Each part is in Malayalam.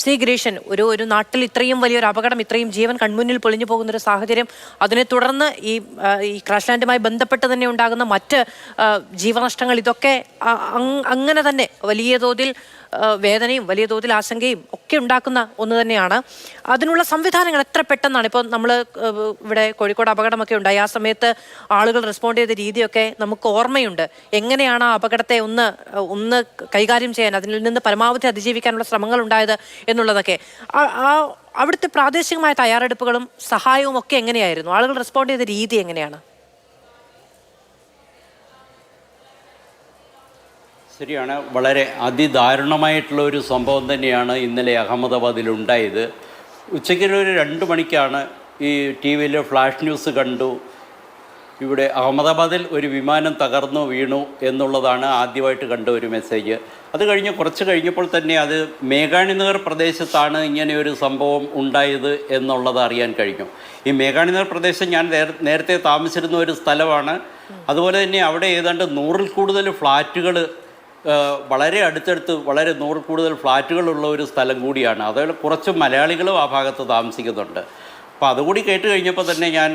ശ്രീ ഗിരീഷൻ ഒരു ഒരു നാട്ടിൽ ഇത്രയും വലിയൊരു അപകടം ഇത്രയും ജീവൻ കൺമുന്നിൽ പൊളിഞ്ഞു പോകുന്ന ഒരു സാഹചര്യം അതിനെ തുടർന്ന് ഈ ഈ ക്രാഷ് ലാൻഡുമായി ബന്ധപ്പെട്ട് തന്നെ ഉണ്ടാകുന്ന മറ്റ് ജീവനഷ്ടങ്ങൾ ഇതൊക്കെ അങ്ങനെ തന്നെ വലിയ തോതിൽ വേദനയും വലിയ തോതിൽ ആശങ്കയും ഒക്കെ ഉണ്ടാക്കുന്ന ഒന്ന് തന്നെയാണ്. അതിനുള്ള സംവിധാനങ്ങൾ എത്ര പെട്ടെന്നാണ്? ഇപ്പോൾ നമ്മൾ ഇവിടെ കോഴിക്കോട് അപകടമൊക്കെ ഉണ്ടായി. ആ സമയത്ത് ആളുകൾ റെസ്പോണ്ട് ചെയ്ത രീതിയൊക്കെ നമുക്ക് ഓർമ്മയുണ്ട്. എങ്ങനെയാണ് ആ അപകടത്തെ ഒന്ന് ഒന്ന് കൈകാര്യം ചെയ്യാൻ അതിൽ നിന്ന് പരമാവധി അതിജീവിക്കാനുള്ള ശ്രമങ്ങൾ ഉണ്ടായത്? എന്നുള്ളതൊക്കെ. ആ- അവിടുത്തെ പ്രാദേശികമായ തയ്യാറെടുപ്പുകളും സഹായവും ഒക്കെ എങ്ങനെയായിരുന്നു? ആളുകൾ റെസ്പോണ്ട് ചെയ്ത രീതി എങ്ങനെയാണ്? ശരിയാണ്. വളരെ അതിദാരുണമായിട്ടുള്ള ഒരു സംഭവം തന്നെയാണ് ഇന്നലെ അഹമ്മദാബാദിൽ ഉണ്ടായത്. ഉച്ചയ്ക്ക് ഒരു രണ്ട് മണിക്കാണ് ഈ ടി വിയിൽ ഫ്ലാഷ് ന്യൂസ് കണ്ടു. ഇവിടെ അഹമ്മദാബാദിൽ ഒരു വിമാനം തകർന്നു വീണു എന്നുള്ളതാണ് ആദ്യമായിട്ട് കണ്ട ഒരു മെസ്സേജ് അത് കഴിഞ്ഞ് കുറച്ച് കഴിഞ്ഞപ്പോൾ തന്നെ അത് മേഘാണിനഗർ പ്രദേശത്താണ് ഇങ്ങനെ ഒരു സംഭവം ഉണ്ടായത് എന്നുള്ളത് അറിയാൻ കഴിഞ്ഞു. ഈ മേഘാണിനഗർ പ്രദേശം ഞാൻ നേരത്തെ താമസിച്ചിരുന്ന ഒരു സ്ഥലമാണ്. അതുപോലെ തന്നെ അവിടെ ഏതാണ്ട് നൂറിൽ കൂടുതൽ ഫ്ലാറ്റുകൾ വളരെ അടുത്തടുത്ത് വളരെ നൂറിൽ കൂടുതൽ ഫ്ലാറ്റുകളുള്ള ഒരു സ്ഥലം കൂടിയാണ്. അതുപോലെ കുറച്ച് മലയാളികളും ആ ഭാഗത്ത് താമസിക്കുന്നുണ്ട്. അപ്പോൾ അതുകൂടി കേട്ട് കഴിഞ്ഞപ്പോൾ തന്നെ ഞാൻ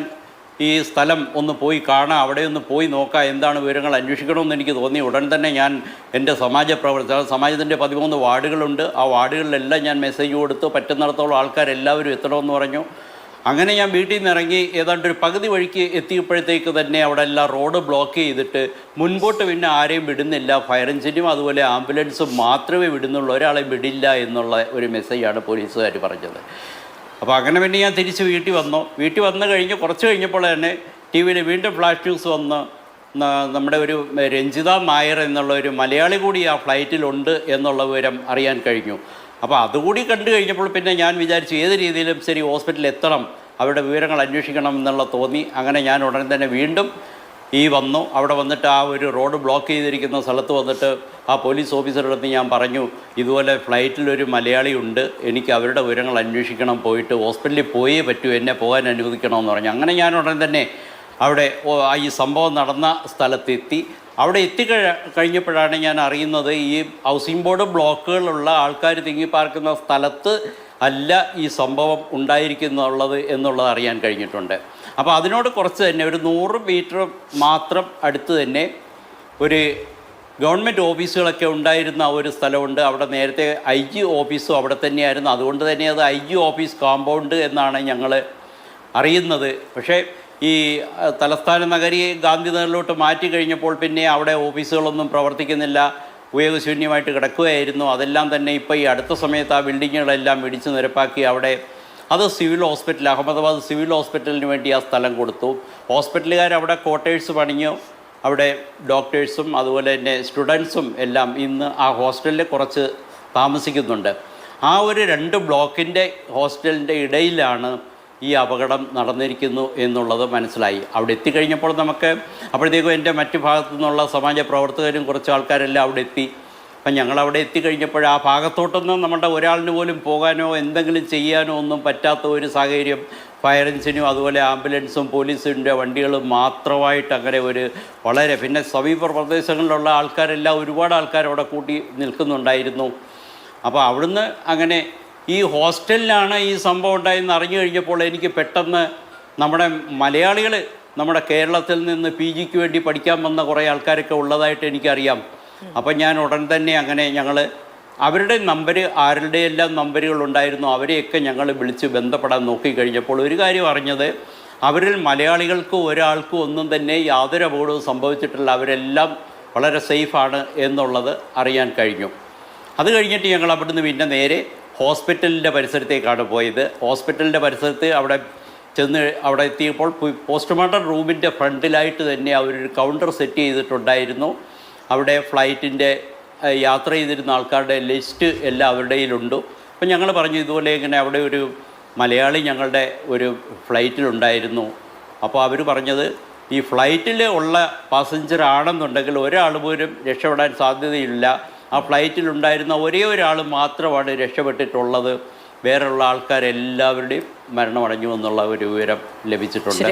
ഈ സ്ഥലം ഒന്ന് പോയി കാണാം അവിടെ ഒന്ന് പോയി നോക്കാം എന്താണ് വിവരങ്ങൾ അന്വേഷിക്കണമെന്ന് എനിക്ക് തോന്നി. ഉടൻ തന്നെ ഞാൻ എന്റെ സമാജ പ്രവർത്തകർ സമാജത്തിന്റെ പതിമൂന്ന് വാർഡുകളുണ്ട്. ആ വാർഡുകളിലെല്ലാം ഞാൻ മെസ്സേജ് കൊടുത്തു പറ്റുന്നിടത്തോളം ആൾക്കാരെല്ലാവരും എത്തണമെന്ന് പറഞ്ഞു. അങ്ങനെ ഞാൻ വീട്ടിൽ നിന്ന് ഇറങ്ങി ഏതാണ്ട് ഒരു പകുതി വഴിക്ക് എത്തിയപ്പോഴത്തേക്ക് തന്നെ അവിടെ എല്ലാം റോഡ് ബ്ലോക്ക് ചെയ്തിട്ട് മുൻപോട്ട് പിന്നെ ആരെയും വിടുന്നില്ല. ഫയർ എഞ്ചിനും അതുപോലെ ആംബുലൻസും മാത്രമേ വിടുന്നുള്ളൂ. ഒരാളെ വിടില്ല എന്നുള്ള ഒരു മെസ്സേജാണ് പോലീസുകാർ പറഞ്ഞത്. അപ്പോൾ അങ്ങനെ പിന്നെ ഞാൻ തിരിച്ച് വീട്ടിൽ വന്നു. വീട്ടിൽ വന്നു കഴിഞ്ഞ് കുറച്ച് കഴിഞ്ഞപ്പോൾ തന്നെ ടി വിയിൽ വീണ്ടും ഫ്ലാഷ് ന്യൂസ് വന്ന് നമ്മുടെ ഒരു രഞ്ജിത നായർ എന്നുള്ള ഒരു മലയാളി കൂടി ആ ഫ്ലൈറ്റിലുണ്ട് എന്നുള്ള വിവരം അറിയാൻ കഴിഞ്ഞു. അപ്പോൾ അതുകൂടി കണ്ടു കഴിഞ്ഞപ്പോൾ പിന്നെ ഞാൻ വിചാരിച്ചു ഏത് രീതിയിലും ശരി ഹോസ്പിറ്റലിൽ എത്തണം. അവരുടെ വിവരങ്ങൾ അന്വേഷിക്കണം എന്നുള്ള തോന്നി. അങ്ങനെ ഞാൻ ഉടനെ തന്നെ വീണ്ടും ഈ വന്നു. അവിടെ വന്നിട്ട് ആ ഒരു റോഡ് ബ്ലോക്ക് ചെയ്തിരിക്കുന്ന സ്ഥലത്ത് വന്നിട്ട് ആ പോലീസ് ഓഫീസറുടെ അടുത്ത് ഞാൻ പറഞ്ഞു ഇതുപോലെ ഫ്ലൈറ്റിലൊരു മലയാളി ഉണ്ട്. എനിക്ക് അവരുടെ വിവരങ്ങൾ അന്വേഷിക്കണം. പോയിട്ട് ഹോസ്പിറ്റലിൽ പോയേ പറ്റൂ. എന്നെ പോകാൻ അനുവദിക്കണമെന്ന് പറഞ്ഞു. അങ്ങനെ ഞാൻ ഉടൻ തന്നെ അവിടെ ഈ സംഭവം നടന്ന സ്ഥലത്തെത്തി. അവിടെ എത്തിക്കഴ കഴിഞ്ഞപ്പോഴാണ് ഞാൻ അറിയുന്നത് ഈ ഹൗസിംഗ് ബോർഡ് ബ്ലോക്കുകളുള്ള ആൾക്കാർ തിങ്ങി പാർക്കുന്ന സ്ഥലത്ത് അല്ല ഈ സംഭവം ഉണ്ടായിരിക്കുന്നുള്ളത് എന്നുള്ളത് അറിയാൻ കഴിഞ്ഞിട്ടുണ്ട്. അപ്പോൾ അതിനോട് കുറച്ച് തന്നെ ഒരു നൂറ് മീറ്റർ മാത്രം അടുത്ത് തന്നെ ഒരു ഗവൺമെന്റ് ഓഫീസുകളൊക്കെ ഉണ്ടായിരുന്ന ഒരു സ്ഥലമുണ്ട്. അവിടെ നേരത്തെ ഐ ജി ഓഫീസും അവിടെ തന്നെയായിരുന്നു. അതുകൊണ്ട് തന്നെ അത് ഐ ജി ഓഫീസ് കോമ്പൗണ്ട് എന്നാണ് ഞങ്ങൾ അറിയുന്നത്. പക്ഷേ ഈ തലസ്ഥാന നഗരി ഗാന്ധിനഗറിലോട്ട് മാറ്റി കഴിഞ്ഞപ്പോൾ പിന്നെ അവിടെ ഓഫീസുകളൊന്നും പ്രവർത്തിക്കുന്നില്ല. ഉപയോഗശൂന്യമായിട്ട് കിടക്കുകയായിരുന്നു. അതെല്ലാം തന്നെ ഇപ്പോൾ ഈ അടുത്ത സമയത്ത് ആ ബിൽഡിങ്ങുകളെല്ലാം ഇടിച്ചു നിരപ്പാക്കി അവിടെ അത് സിവിൽ ഹോസ്പിറ്റൽ അഹമ്മദാബാദ് സിവിൽ ഹോസ്പിറ്റലിന് വേണ്ടി ആ സ്ഥലം കൊടുത്തു. ഹോസ്പിറ്റലുകാർ അവിടെ ക്വാർട്ടേഴ്സ് പണിഞ്ഞു. അവിടെ ഡോക്ടേഴ്സും അതുപോലെ തന്നെ സ്റ്റുഡൻസും എല്ലാം ഇന്ന് ആ ഹോസ്റ്റലിൽ കുറച്ച് താമസിക്കുന്നുണ്ട്. ആ ഒരു രണ്ട് ബ്ലോക്കിന്റെ ഹോസ്റ്റലിന്റെ ഇടയിലാണ് ഈ അപകടം നടന്നിരിക്കുന്നു എന്നുള്ളത് മനസ്സിലായി. അവിടെ എത്തിക്കഴിഞ്ഞപ്പോൾ നമുക്ക് അപ്പോഴത്തേക്കും എന്റെ മറ്റു ഭാഗത്തു നിന്നുള്ള സമാജ പ്രവർത്തകരും കുറച്ച് ആൾക്കാരെല്ലാം അവിടെ എത്തി. അപ്പം ഞങ്ങൾ അവിടെ എത്തിക്കഴിഞ്ഞപ്പോൾ ആ ഭാഗത്തോട്ടൊന്നും നമ്മുടെ ഒരാളിന് പോലും പോകാനോ എന്തെങ്കിലും ചെയ്യാനോ ഒന്നും പറ്റാത്ത ഒരു സാഹചര്യം. ഫയർ എഞ്ചിനും അതുപോലെ ആംബുലൻസും പോലീസിന്റെ വണ്ടികളും മാത്രമായിട്ട് അങ്ങനെ ഒരു വളരെ പിന്നെ സമീപ പ്രദേശങ്ങളിലുള്ള ആൾക്കാരെല്ലാം ഒരുപാട് ആൾക്കാർ അവിടെ കൂട്ടി നിൽക്കുന്നുണ്ടായിരുന്നു. അപ്പോൾ അവിടുന്ന് അങ്ങനെ ഈ ഹോസ്റ്റലിലാണ് ഈ സംഭവം ഉണ്ടായെന്ന് അറിഞ്ഞു കഴിഞ്ഞപ്പോൾ എനിക്ക് പെട്ടെന്ന് നമ്മുടെ മലയാളികൾ നമ്മുടെ കേരളത്തിൽ നിന്ന് പി ജിക്ക് വേണ്ടി പഠിക്കാൻ വന്ന കുറേ ആൾക്കാരൊക്കെ ഉള്ളതായിട്ട് എനിക്കറിയാം. അപ്പം ഞാൻ ഉടൻ തന്നെ അങ്ങനെ ഞങ്ങൾ അവരുടെ നമ്പർ ആരുടെ എല്ലാം നമ്പറുകൾ ഉണ്ടായിരുന്നു അവരെയൊക്കെ ഞങ്ങൾ വിളിച്ച് ബന്ധപ്പെടാൻ നോക്കിക്കഴിഞ്ഞപ്പോൾ ഒരു കാര്യം അറിഞ്ഞത് അവരിൽ മലയാളികൾക്ക് ഒരാൾക്കും ഒന്നും തന്നെ യാതൊരു അപകടവും സംഭവിച്ചിട്ടില്ല. അവരെല്ലാം വളരെ സേഫാണ് എന്നുള്ളത് അറിയാൻ കഴിഞ്ഞു. അത് കഴിഞ്ഞിട്ട് ഞങ്ങൾ അവിടുന്ന് പിന്നെ നേരെ ഹോസ്പിറ്റലിന്റെ പരിസരത്തേക്കാണ് പോയത്. ഹോസ്പിറ്റലിന്റെ പരിസരത്ത് അവിടെ ചെന്ന് അവിടെ എത്തിയപ്പോൾ പോസ്റ്റ്മോർട്ടം റൂമിന്റെ ഫ്രണ്ടിലായിട്ട് തന്നെ അവരൊരു കൗണ്ടർ സെറ്റ് ചെയ്തിട്ടുണ്ടായിരുന്നു. അവിടെ ഫ്ലൈറ്റിന്റെ യാത്ര ചെയ്തിരുന്ന ആൾക്കാരുടെ ലിസ്റ്റ് എല്ലാം അവരുടെ കയ്യിലുണ്ട് അപ്പം ഞങ്ങൾ പറഞ്ഞു ഇതുപോലെ ഇങ്ങനെ അവിടെ ഒരു മലയാളി ഞങ്ങളുടെ ഒരു ഫ്ലൈറ്റിലുണ്ടായിരുന്നു. അപ്പോൾ അവർ പറഞ്ഞത് ഈ ഫ്ലൈറ്റിൽ ഉള്ള പാസഞ്ചർ ആണെന്നുണ്ടെങ്കിൽ ഒരാൾ പോലും രക്ഷപ്പെടാൻ സാധ്യതയില്ല. ആ ഫ്ലൈറ്റിലുണ്ടായിരുന്ന ഒരേ ഒരാൾ മാത്രമാണ് രക്ഷപ്പെട്ടിട്ടുള്ളത്. വേറെയുള്ള ആൾക്കാരെല്ലാവരുടെയും മരണമടഞ്ഞു എന്നുള്ള ഒരു വിവരം ലഭിച്ചിട്ടുണ്ട്.